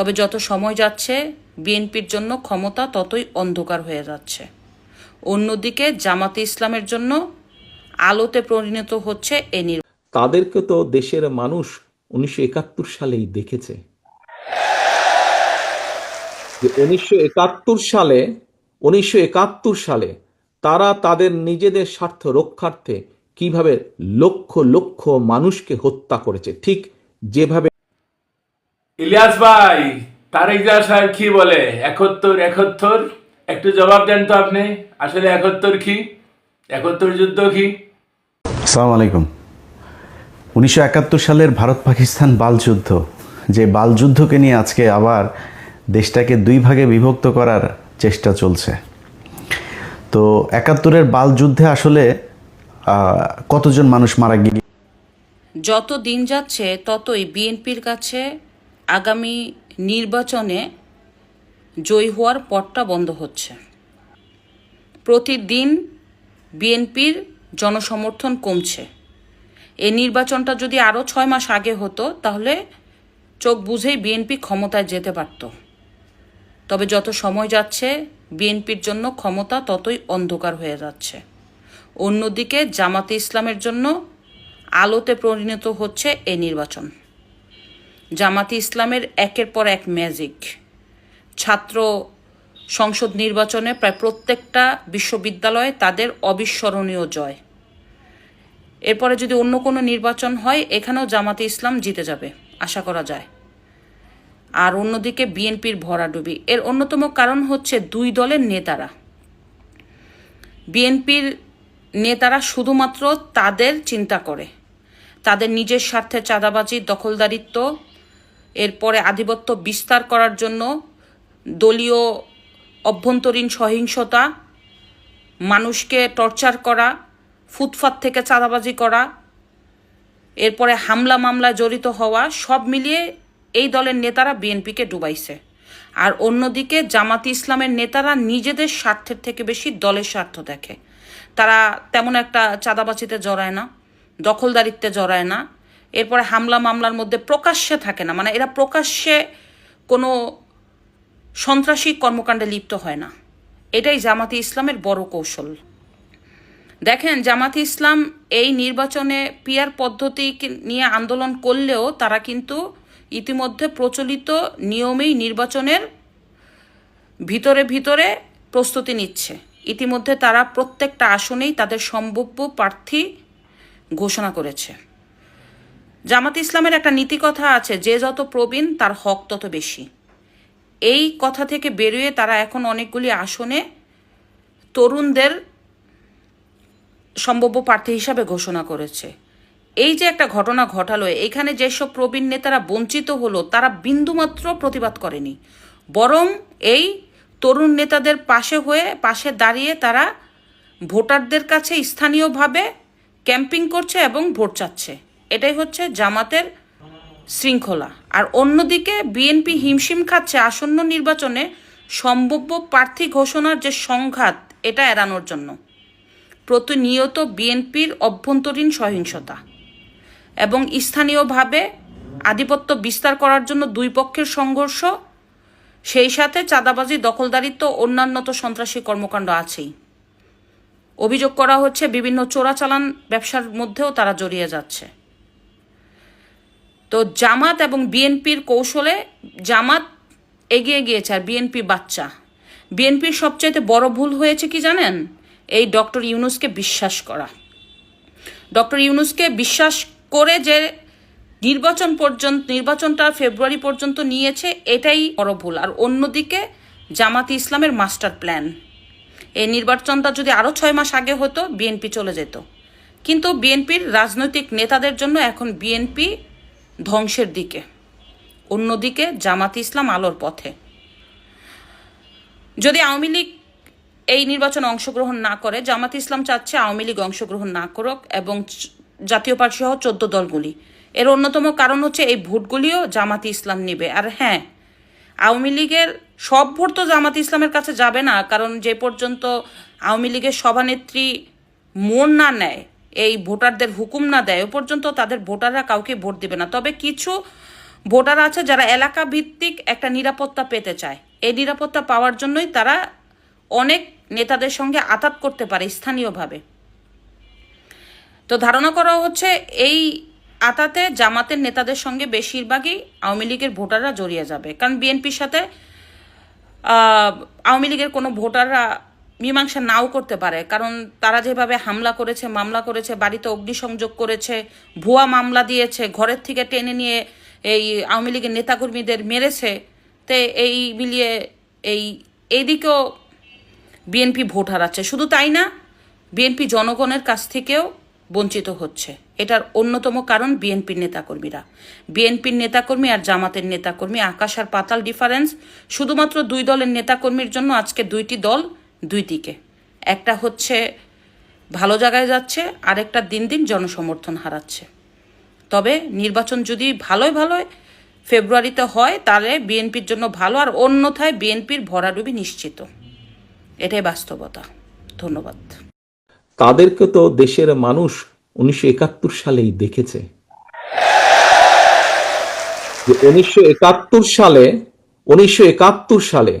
তবে যত সময় যাচ্ছে, বিএনপির জন্য ক্ষমতা ততই অন্ধকার হয়ে যাচ্ছে। অন্যদিকে জামাতে ইসলামের জন্য আলোতে পরিণত হচ্ছে এ তাদেরকে তো দেশের মানুষ উনিশশো একাত্তর সালেই দেখেছে। উনিশশো সালে, উনিশশো একাত্তর সালে তারা তাদের নিজেদের স্বার্থ রক্ষার্থে কীভাবে লক্ষ লক্ষ মানুষকে হত্যা করেছে, ঠিক যেভাবে ইলিয়াস ভাই তারেক জিয়া সাহেব কি বলে? একত্তর একত্তর? একটু জবাব দেন তো আপনি। আসলে একত্তর কি? একত্তর যুদ্ধ কি? আসসালামু আলাইকুম। উনিশশো একাত্তর সালের ভারত পাকিস্তান বাল যুদ্ধ। যে বাল যুদ্ধকে নিয়ে আজকে আবার দেশটাকে দুই ভাগে বিভক্ত করার চেষ্টা চলছে। তো একাত্তরের বাল যুদ্ধে আসলে আহ, কতজন মানুষ মারা গিয়ে যত দিন যাচ্ছে ততই বিএনপির কাছে আগামী নির্বাচনে জয়ী হওয়ার পথটা বন্ধ হচ্ছে। প্রতিদিন বিএনপির জনসমর্থন কমছে। এই নির্বাচনটা যদি আরও ছয় মাস আগে হতো, তাহলে চোখ বুঝেই বিএনপি ক্ষমতায় যেতে পারত। তবে যত সময় যাচ্ছে, বিএনপির জন্য ক্ষমতা ততই অন্ধকার হয়ে যাচ্ছে। অন্যদিকে জামাতে ইসলামের জন্য আলোতে পরিণত হচ্ছে এই নির্বাচন। জামাতে ইসলামের একের পর এক ম্যাজিক। ছাত্র সংসদ নির্বাচনে প্রায় প্রত্যেকটা বিশ্ববিদ্যালয়ে তাদের অবিস্মরণীয় জয়। এরপরে যদি অন্য কোনো নির্বাচন হয়, এখানেও জামাতে ইসলাম জিতে যাবে, আশা করা যায়। আর অন্যদিকে বিএনপির ভরাডুবি। এর অন্যতম কারণ হচ্ছে দুই দলের নেতারা। বিএনপির নেতারা শুধুমাত্র তাদের চিন্তা করে। তাদের নিজের স্বার্থে চাঁদাবাজি, দখলদারিত্ব এরপরে আধিপত্য বিস্তার করার জন্য দলীয় অভ্যন্তরীণ সহিংসতা, মানুষকে টর্চার করা, ফুটপাত থেকে চাঁদাবাজি করা, এরপরে হামলা মামলায় জড়িত হওয়া, সব মিলিয়ে এই দলের নেতারা বিএনপিকে ডুবাইছে। আর অন্যদিকে জামাতি ইসলামের নেতারা নিজেদের স্বার্থের থেকে বেশি দলের স্বার্থ দেখে। তারা তেমন একটা চাঁদাবাজিতে জড়ায় না, দখলদারিত্বে জড়ায় না এরপরে হামলা মামলার মধ্যে প্রকাশ্যে থাকে না। মানে এরা প্রকাশ্যে কোনো সন্ত্রাসী কর্মকাণ্ডে লিপ্ত হয় না। এটাই জামাতি ইসলামের বড় কৌশল। দেখেন, জামাতি ইসলাম এই নির্বাচনে পিয়ার পদ্ধতি নিয়ে আন্দোলন করলেও তারা কিন্তু ইতিমধ্যে প্রচলিত নিয়মেই নির্বাচনের ভিতরে ভিতরে প্রস্তুতি নিচ্ছে। ইতিমধ্যে তারা প্রত্যেকটা আসনেই তাদের সম্ভাব্য প্রার্থী ঘোষণা করেছে। জামাত ইসলামের একটা নীতিকথা আছে, যে যত প্রবীণ, তার হক তত বেশি। এই কথা থেকে বেরিয়ে তারা এখন অনেকগুলি আসনে তরুণদের সম্ভাব্য প্রার্থী হিসাবে ঘোষণা করেছে। এই যে একটা ঘটনা ঘটালো, এখানে যেসব প্রবীণ নেতারা বঞ্চিত হলো, তারা বিন্দুমাত্র প্রতিবাদ করেনি। বরং এই তরুণ নেতাদের পাশে হয়ে, পাশে দাঁড়িয়ে তারা ভোটারদের কাছে স্থানীয়ভাবে ক্যাম্পিং করছে এবং ভোট চাচ্ছে। এটাই হচ্ছে জামাতের শৃঙ্খলা। আর অন্যদিকে বিএনপি হিমশিম খাচ্ছে আসন্ন নির্বাচনে সম্ভাব্য প্রার্থী ঘোষণার যে সংঘাত, এটা এড়ানোর জন্য। প্রতিনিয়ত বিএনপির অভ্যন্তরীণ সহিংসতা। এবং স্থানীয়ভাবে আধিপত্য বিস্তার করার জন্য দুই পক্ষের সংঘর্ষ, সেই সাথে চাঁদাবাজি, দখলদারিত্ব, অন্যান্য তো সন্ত্রাসী কর্মকাণ্ড আছেই। অভিযোগ করা হচ্ছে বিভিন্ন চোরাচালান ব্যবসার মধ্যেও তারা জড়িয়ে যাচ্ছে। তো জামাত এবং বিএনপির কৌশলে জামাত এগিয়ে গিয়েছে আর বিএনপি বাচ্চা। বিএনপির সবচাইতে বড় ভুল হয়েছে কি জানেন? এই ডক্টর ইউনুসকে বিশ্বাস করা। ডক্টর ইউনুসকে বিশ্বাস করে যে নির্বাচন পর্যন্ত, নির্বাচনটা ফেব্রুয়ারি পর্যন্ত নিয়েছে, এটাই বড় ভুল। আর অন্যদিকে জামাতি ইসলামের মাস্টার প্ল্যান। এই নির্বাচনটা যদি আরও ছয় মাস আগে হতো, বিএনপি চলে যেত। কিন্তু বিএনপির রাজনৈতিক নেতাদের জন্য এখন বিএনপি ধ্বংসের দিকে, অন্যদিকে জামাত ইসলাম আলোর পথে। যদি আওয়ামী লীগ এই নির্বাচনে অংশগ্রহণ না করে, জামাত ইসলাম চাচ্ছে আওয়ামী লীগ অংশগ্রহণ না করুক এবং জাতীয় পার্টি সহ চোদ্দ দলগুলি। এর অন্যতম কারণ হচ্ছে এই ভোটগুলিও জামাতি ইসলাম নেবে। আর হ্যাঁ আওয়ামী লীগের সব ভোট তো জামাত ইসলামের কাছে যাবে না, কারণ যে পর্যন্ত আওয়ামী লীগের সভানেত্রী মন না নেয় এই ভোটারদের হুকুম না দেয় পর্যন্ত তাদের ভোটাররা কাউকে ভোট দেবে না। তবে কিছু ভোটার আছে যারা এলাকা ভিত্তিক একটা নিরাপত্তা পেতে চায়। এই নিরাপত্তা পাওয়ার জন্যই তারা অনেক নেতাদের সঙ্গে আতাত করতে পারে স্থানীয়ভাবে। তো ধারণা করা হচ্ছে এই আতাতে জামাতের নেতাদের সঙ্গে বেশিরভাগই আওয়ামী লীগের ভোটাররা জড়িয়ে যাবে। কারণ বিএনপির সাথে আওয়ামী লীগের কোনো ভোটাররা মীমাংসা নাও করতে পারে, কারণ তারা যেভাবে হামলা করেছে, মামলা করেছে, বাড়িতে অগ্নিসংযোগ করেছে, ভুয়া মামলা দিয়েছে, ঘরের থেকে টেনে নিয়ে এই আওয়ামী লীগের নেতাকর্মীদের মেরেছে, তে এই মিলিয়ে এই এইদিকেও বিএনপি ভোট হারাচ্ছে। শুধু তাই না বিএনপি জনগণের কাছ থেকেও বঞ্চিত হচ্ছে। এটার অন্যতম কারণ বিএনপির নেতাকর্মীরা। বিএনপির নেতাকর্মী আর জামাতের নেতাকর্মী, আকাশ আর পাতাল ডিফারেন্স শুধুমাত্র দুই দলের নেতাকর্মীর জন্য আজকে দুইটি দল দুই দিকে। একটা হচ্ছে ভালো জায়গায় যাচ্ছে, আরেকটা দিন দিন জনসমর্থন হারাচ্ছে। তবে নির্বাচন যদি ভালোই ভালোই ফেব্রুয়ারিতে হয়, তাহলে বিএনপির জন্য ভালো, আর অন্যথায় বিএনপির ভরাডুবি নিশ্চিত। এটাই বাস্তবতা। ধন্যবাদ। তাদেরকে তো দেশের মানুষ উনিশশো একাত্তর সালেই দেখেছে। উনিশশো একাত্তর সালে, উনিশশো একাত্তর সালে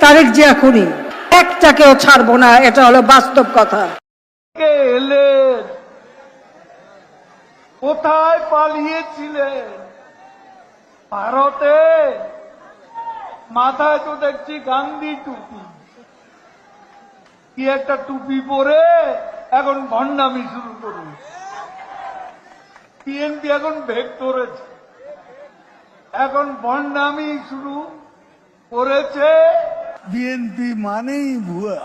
তারেক জিয়া খুনি একটাকেও ছাড়বো না, এটা হলো বাস্তব কথা। কোথায় পালিয়েছিলেন? ভারতে? মাথায় তো দেখছি গান্ধী টুপি। কি একটা টুপি পরে এখন ভণ্ডামি শুরু করুন। বিএনপি এখন ভেগ করেছে। এখন ভণ্ডামি শুরু করেছে। বিএনপি মানেই ভুয়া